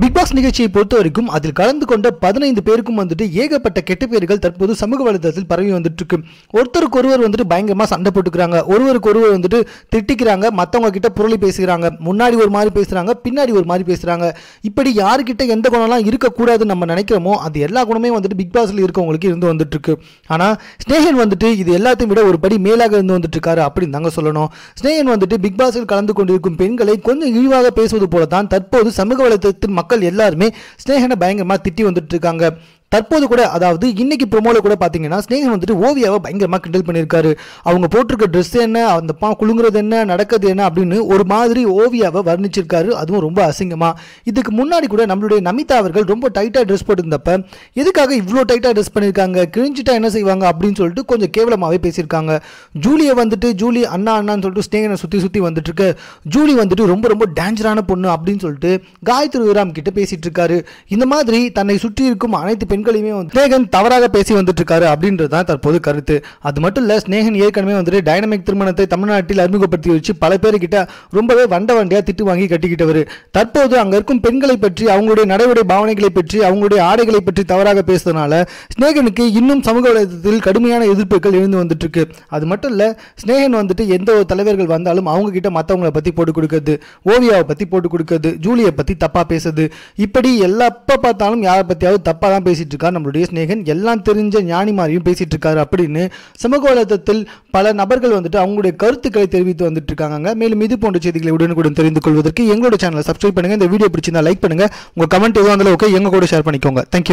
Big pass நிகழ்ச்சியை பொறுத்த வரைக்கும் அதில் கலந்து கொண்ட பதினைந்து பேருக்கும் வந்துட்டு ஏகப்பட்ட கெட்ட பேர்கள் தற்போது சமூக வலைதளத்தில் பரவி வந்துட்டு இருக்கு ஒருத்தருக்கு ஒருவர் வந்துட்டு பயங்கரமா சண்டை போட்டுக்கிறாங்க. ஒருவருக்கு ஒருவர் வந்துட்டு திட்டிக்கிறாங்க. மற்றவங்க கிட்ட புரளி பேசுகிறாங்க. முன்னாடி ஒரு மாதிரி பேசுறாங்க. பின்னாடி ஒரு மாதிரி பேசுறாங்க. இப்படி யாருக்கிட்ட எந்த குணம்லாம் இருக்கக்கூடாதுன்னு நம்ம நினைக்கிறோமோ அது எல்லா குணமே வந்துட்டு பிக் பாஸ்ல இருக்கவங்களுக்கு இருந்து வந்துட்டு இருக்கு ஆனா ஸ்னேகன் வந்துட்டு இது எல்லாத்தையும் விட ஒரு படி மேலாக இருந்து வந்துட்டு இருக்காரு அப்படின்னு தாங்க சொல்லணும். ஸ்னேகன் வந்துட்டு பிக் பாஸில் கலந்து கொண்டிருக்கும் பெண்களை கொஞ்சம் இழிவாக பேசுவது போல தான் தற்போது சமூக வலைத்தளத்தின் மக்கள் எல்லாருமே ஸ்னேகனை பயங்கரமாக திட்டி வந்துட்டு இருக்காங்க. தற்போது கூட அதாவது இன்னைக்கு ப்ரோமோல கூட பார்த்தீங்கன்னா ஸ்னேகன் வந்துட்டு ஓவியாவை பயங்கரமாக கிண்டல் பண்ணியிருக்காரு. அவங்க போட்டிருக்க ட்ரெஸ் என்ன அந்த பா குலுங்குறது என்ன நடக்கிறது என்ன அப்படின்னு ஒரு மாதிரி ஓவியாவை வர்ணிச்சிருக்காரு. அதுவும் ரொம்ப அசிங்கமா. இதுக்கு முன்னாடி கூட நம்மளுடைய நமிதா அவர்கள் ரொம்ப டைட்டாக ட்ரெஸ் போட்டிருந்தப்ப எதுக்காக இவ்வளோ டைட்டாக ட்ரெஸ் பண்ணியிருக்காங்க? கிழிஞ்சிட்டா என்ன செய்வாங்க? அப்படின்னு சொல்லிட்டு கொஞ்சம் கேவலமாகவே பேசியிருக்காங்க. ஜூலியை வந்துட்டு ஜூலி அண்ணா அண்ணான்னு சொல்லிட்டு ஸ்னேகனை சுற்றி சுற்றி வந்துட்டு இருக்கு ஜூலி வந்துட்டு ரொம்ப ரொம்ப டேஞ்சரான பொண்ணு அப்படின்னு சொல்லிட்டு காயத்ரி விராம் கிட்ட பேசிட்டு இருக்காரு. இந்த மாதிரி தன்னை சுற்றி இருக்கும் அனைத்து பெண் பெண்களையுமே வந்து ஸ்னேகன் தவறாக பேசி வந்துட்டு இருக்காரு அப்படின்றது தான் தற்போது கருத்து. அது மட்டும் இல்லை ஸ்னேகன் ஏற்கனவே வந்துட்டு டைனமிக் திருமணத்தை தமிழ்நாட்டில் அறிமுகப்படுத்தி வச்சு பல பேர்கிட்ட ரொம்பவே வண்ட வண்டியா திட்டு வாங்கி கட்டிக்கிட்டவர். தற்போது அங்க இருக்கும் பெண்களை பற்றி அவங்களுடைய நடைமுறை பாவனைகளை பற்றி அவங்களுடைய ஆடைகளை பற்றி தவறாக பேசுறதுனால ஸ்னேகனுக்கு இன்னும் சமூக வலைதளத்தில் கடுமையான எதிர்ப்புகள் எழுந்து வந்துட்டு இருக்கு அது மட்டும் இல்லை ஸ்னேகன் வந்துட்டு எந்த ஒரு தலைவர்கள் வந்தாலும் அவங்க கிட்ட மற்றவங்கள பற்றி போட்டு கொடுக்கறது ஓவியாவை பற்றி போட்டு கொடுக்கறது ஜூலியை பற்றி தப்பாக பேசுறது. இப்படி எல்லா எப்ப பார்த்தாலும் யாரை பற்றியாவது தப்பாக தான் பேசிட்டு இருக்கார் நம்மளுடைய ஸ்நேகன் எல்லாம் தெரிஞ்ச ஞானி மாதிரியும் பேசிட்டு இருக்காரு அப்படின்னு சமூக வலைதளத்தில் பல நபர்கள் வந்துட்டு அவங்களுடைய கருத்துக்களை தெரிவித்து வந்துட்டு இருக்காங்க மேலும் இது போன்ற செய்திகளை உடனுக்குடன் தெரிந்து கொள்வதற்கு எங்களோட சேனலை சப்ஸ்கிரைப் பண்ணுங்க. இந்த வீடியோ பிடிச்சிருந்தா லைக் பண்ணுங்க. உங்க கமெண்ட் எதுவும் இருந்தாலும் ஓகே எங்க கூட ஷேர் பண்ணிக்கோங்க. தேங்க்யூ